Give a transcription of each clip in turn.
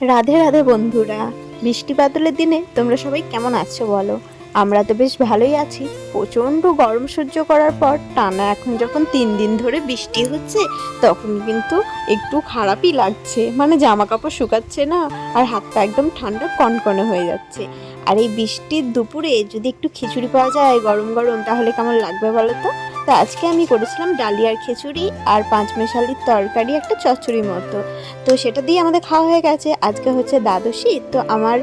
রাধে রাধে বন্ধুরা বৃষ্টি বাদলের দিনে তোমরা সবাই কেমন আছো বলো? আমরা তো বেশ ভালোই আছি। প্রচণ্ড গরম সহ্য করার পর টানা এখন যখন তিন দিন ধরে বৃষ্টি হচ্ছে, তখন কিন্তু একটু খারাপই লাগছে। মানে জামা কাপড় শুকাচ্ছে না আর হাত পা একদম ঠান্ডা কনকনে হয়ে যাচ্ছে। আর এই বৃষ্টির দুপুরে যদি একটু খিচুড়ি পাওয়া যায়, গরম গরম, তাহলে কেমন লাগবে বলো তো? তো আজকে আমি করেছিলাম ডালিয়ার খিচুড়ি আর পাঁচ মেশালির তরকারি একটা চচ্চড়ি মতো। তো সেটা দিয়ে আমাদের খাওয়া হয়ে গেছে। আজকে হচ্ছে দ্বাদশী, তো আমার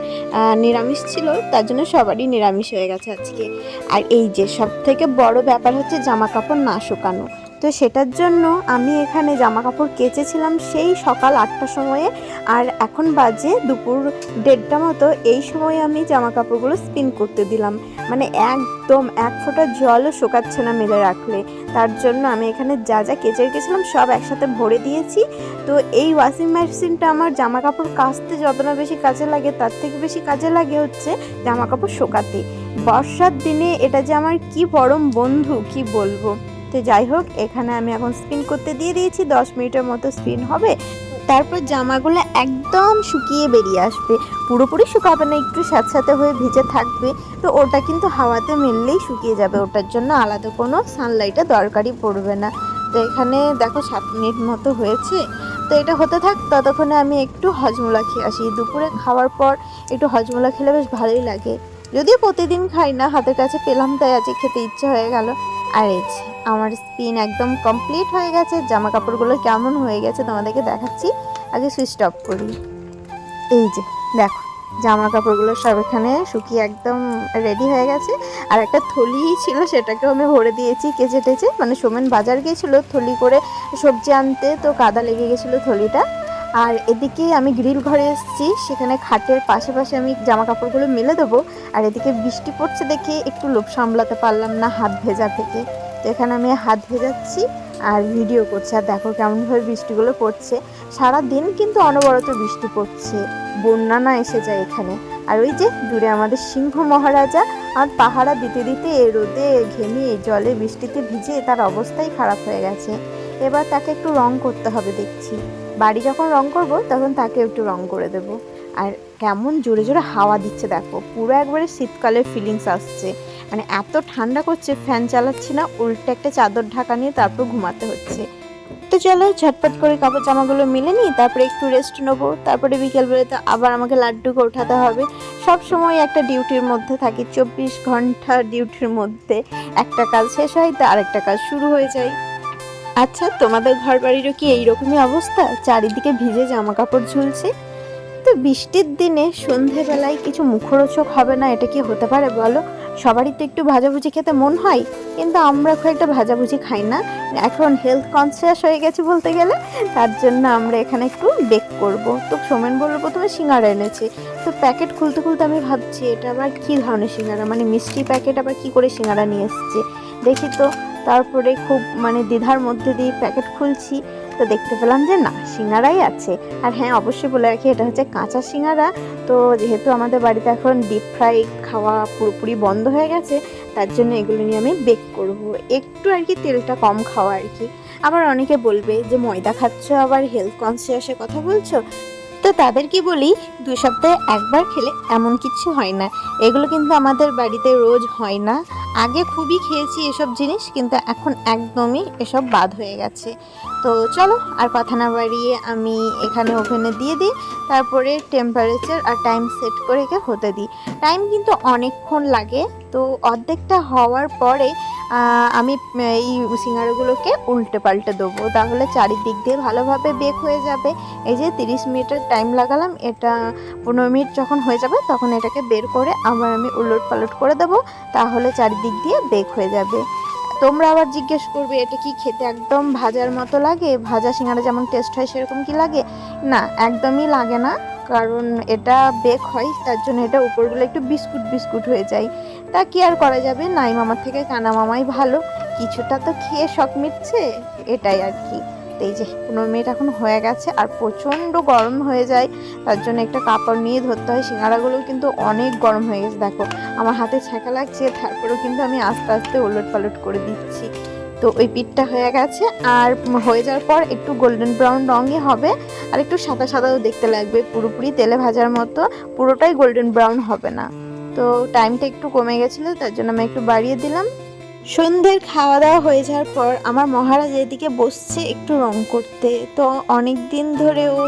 নিরামিষ ছিল, তার জন্য সবারই নিরামিষ হয়ে গেছে আজকে। আর এই যে সব থেকে বড় ব্যাপার হচ্ছে জামা কাপড় না শুকানো। তো সেটার জন্য আমি এখানে জামা কাপড় কেচেছিলাম সেই সকাল আটটার সময়ে। আর এখন বাজে দুপুর দেড়টা মতো, এই সময় আমি জামা কাপড়গুলো স্পিন করতে দিলাম। মানে একদম এক ফোঁটা জলও শোকাচ্ছে না মেলে রাখলে। তার জন্য আমি এখানে যা যা কেচে রেখেছিলাম সব একসাথে ভরে দিয়েছি। তো এই ওয়াশিং মেশিনটা আমার জামা কাপড় কাচতে যত না বেশি কাজে লাগে, তার থেকে বেশি কাজে লাগে হচ্ছে জামা কাপড় শোকাতে। বর্ষার দিনে এটা যে আমার কি পরম বন্ধু, কি বলব? তো যাই হোক, এখানে আমি এখন স্পিন করতে দিয়ে দিয়েছি, দশ মিনিটের মতো স্পিন হবে। তারপর জামাগুলো একদম শুকিয়ে বেরিয়ে আসবে। পুরোপুরি শুকাবে না, একটু স্যাঁতস্যাঁতে হয়ে ভিজে থাকবে। তো ওটা কিন্তু হাওয়াতে মেললেই শুকিয়ে যাবে, ওটার জন্য আলাদা কোনো সানলাইটে দরকারই পড়বে না। তো এখানে দেখো সাত মিনিট মতো হয়েছে। তো এটা হতে থাক, ততক্ষণে আমি একটু হজমোলা খেয়ে আসি। দুপুরে খাওয়ার পর একটু হজমোলা খেলে বেশ ভালোই লাগে। যদিও প্রতিদিন খাই না, হাতের কাছে পেলাম, তাই আজকে খেতে ইচ্ছে হয়ে গেল। আর এই আমার স্পিন একদম কমপ্লিট হয়ে গেছে জামা কাপড়গুলো কেমন হয়ে গেছে তোমাদেরকে দেখাচ্ছি। আগে সুইচ অফ করি। এই যে, দেখো জামা কাপড়গুলো সব এখানে শুকিয়ে একদম রেডি হয়ে গেছে। আর একটা থলি ছিল, সেটাকেও আমি ভরে দিয়েছি কেচে টেচে মানে সোমেন বাজার গিয়েছিল থলি করে সবজি আনতে, তো কাদা লেগে গেছিল থলিটা। আর এদিকে আমি গ্রিল ঘরে এসেছি, সেখানে খাটের পাশে পাশে আমি জামা কাপড়গুলো মেলে দেবো। আর এদিকে বৃষ্টি পড়ছে দেখে একটু লোভ সামলাতে পারলাম না হাত ভেজা থেকে। তো এখানে আমি হাত ভেজাচ্ছি আর ভিডিও করছি, আর দেখো কেমনভাবে বৃষ্টিগুলো পড়ছে। সারা দিন কিন্তু অনবরত বৃষ্টি পড়ছে, বন্যা না এসে যায় এখানে। আর ওই যে দূরে আমাদের সিংহ মহারাজা, আর পাহারা দিতে দিতে রোদে ঘেমে জলে বৃষ্টিতে ভিজে তার অবস্থাই খারাপ হয়ে গেছে। এবার তাকে একটু রং করতে হবে দেখছি। বাড়ি যখন রং করব, তখন তাকে একটু রং করে দেব। আর কেমন জোরে জোরে হাওয়া দিচ্ছে, দেখো। পুরো একবারে শীতকালের ফিলিংস আসছে। মানে এত ঠান্ডা করছে ফ্যান চালাচ্ছি না, উল্টে একটা চাদর ঢাকা নিয়ে তারপর ঘুমাতে হচ্ছে। তো চলো, ঝটপট করে কাপড় জামাগুলো মিলে নিই, তারপরে একটু রেস্ট নেব। তারপরে বিকেলবেলাতে আবার আমাকে লাড্ডুকে ওঠাতে হবে। সব সময় একটা ডিউটির মধ্যে থাকি, চব্বিশ ঘণ্টা ডিউটির মধ্যে একটা কাজ শেষ হয়, তো আরেকটা কাজ শুরু হয়ে যায়। আচ্ছা তোমাদের ঘর বাড়িরও কি এইরকমই অবস্থা? চারিদিকে ভিজে জামা কাপড় ঝুলছে। তো বৃষ্টির দিনে সন্ধেবেলায় কিছু মুখরোচক হবে না, এটা কি হতে পারে বলো? সবারই তো একটু ভাজাভুজি খেতে মন হয়, কিন্তু আমরা খুব একটা ভাজাভুজি খাই না। এখন হেলথ কনসিয়াস হয়ে গেছে বলতে গেলে, তার জন্য আমরা এখানে একটু বেক করব। তো সোমেন বলল, প্রথমে সিঙ্গারা এনেছে। তো প্যাকেট খুলতে খুলতে আমি ভাবছি, এটা আবার কী ধরনের সিঙ্গারা? মানে মিষ্টি প্যাকেট আবার কি করে সিঙ্গারা নিয়ে এসছে? দেখি তো। তারপরে খুব মানে দ্বিধার মধ্যে দিয়ে প্যাকেট খুলছি। তো দেখতে পেলাম যে না, সিঙ্গারাই আছে। আর হ্যাঁ অবশ্যই বলে রাখি, এটা হচ্ছে কাঁচা সিঙ্গারা। তো যেহেতু আমাদের বাড়িতে এখন ডিপ ফ্রাই খাওয়া পুরোপুরি বন্ধ হয়ে গেছে, তার জন্য এগুলো নিয়ে আমি বেক করব। একটু আর কি তেলটা কম খাওয়া আর কি। আবার অনেকে বলবে যে, ময়দা খাচ্ছ, আবার হেলথ কনসিয়াসের কথা বলছো? তো তাদেরকে বলি, দুই সপ্তাহে একবার খেলে এমন কিছু হয় না। এগুলো কিন্তু আমাদের বাড়িতে রোজ হয় না। আগে খুবই খেয়েছি এসব জিনিস, কিন্তু এখন একদমই এসব বাদ হয়ে গেছে। তো চলো, আর কথা না বাড়িয়ে আমি এখানে ওভেনে দিয়ে দিই, তারপরে টেম্পারেচার আর টাইম সেট করে একে হতে দিই। টাইম কিন্তু অনেকক্ষণ লাগে, তো অর্ধেকটা হওয়ার পরে আমি এই সিঙ্গারাগুলোকে উল্টে পাল্টে দেবো। তাহলে চারিদিক দিয়ে ভালোভাবে বেক হয়ে যাবে। এই যে তিরিশ মিনিটের টাইম লাগালাম, এটা পনেরো মিনিট যখন হয়ে যাবে, তখন এটাকে বের করে আবার আমি উলট পালট করে দেবো। তাহলে চারিদিক দিয়ে বেক হয়ে যাবে। তোমরা আবার জিজ্ঞেস করবে, এটা কি খেতে একদম ভাজার মতো লাগে? ভাজা সিঙ্গারা যেমন টেস্ট হয়, সেরকম কি লাগে? না, একদমই লাগে না। কারণ এটা বেক হয়, তার জন্য এটা উপরগুলো একটু বিস্কুট বিস্কুট হয়ে যায়। তা কি আর করা যাবে? নাই মামার থেকে কানা মামাই ভালো। কিছুটা তো খেয়ে শখ মিটছে, এটাই আর কি। তো এই যে পনেরো মিনিট এখন হয়ে গেছে আর প্রচণ্ড গরম হয়ে যায়। তার জন্য একটা কাপড় নিয়ে ধরতে হয়। সিঙ্গারাগুলো কিন্তু অনেক গরম হয়ে গেছে, দেখো। আমার হাতে ছ্যাঁকা লাগছে, তারপরেও কিন্তু আমি আস্তে আস্তে ওলট পালট করে দিচ্ছি। তো ওই পিঠটা হয়ে গেছে আর হয়ে যাওয়ার পর একটু গোল্ডেন ব্রাউন রঙই হবে আর একটু সাদা সাদাও দেখতে লাগবে। পুরোপুরি তেলে ভাজার মতো, পুরোটাই গোল্ডেন ব্রাউন হবে না। তো টাইমটা একটু কমে গেছিল, তার জন্য আমি একটু বাড়িয়ে দিলাম। সন্ধ্যের খাওয়া দাওয়া হয়ে যাওয়ার পর আমার মহারাজ এদিকে বসছে একটু রং করতে। তো অনেক দিন ধরে ও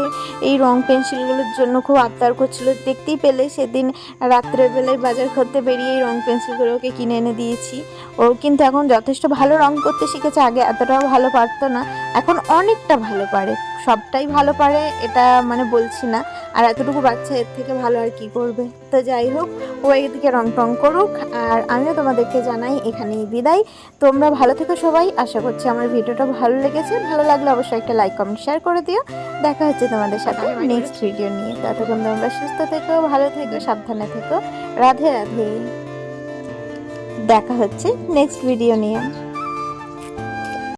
এই রং পেন্সিলগুলোর জন্য খুব আবদার করছিল। দেখতেই পেলে সেদিন রাত্রেবেলায় বাজার করতে বেরিয়ে এই রং পেন্সিলগুলো ওকে কিনে এনে দিয়েছি। ও কিন্তু এখন যথেষ্ট ভালো রং করতে শিখেছে, আগে এতটাও ভালো পারতো না। এখন অনেকটা ভালো পারে, সবটাই ভালো পারে, এটা মানে বলছি না। আর এতটুকু বাচ্চা এর থেকে ভালো আর কি করবে? তো যাই হোক ও এদিকে রং টং করুক। আর আমিও তোমাদেরকে জানাই এখানেই বিদায়। তোমরা ভালো থেকো সবাই। আশা করছি আমার ভিডিওটা ভালো লেগেছে। ভালো লাগলে অবশ্যই একটা লাইক কমেন্ট শেয়ার করে দিও। দেখা হচ্ছে তোমাদের সাথে নেক্সট ভিডিও নিয়ে। ততক্ষণ তোমরা সুস্থ থেকো ভালো থেকো সাবধানে থেকো। রাধে রাধে। দেখা হচ্ছে নেক্সট ভিডিও নিয়ে।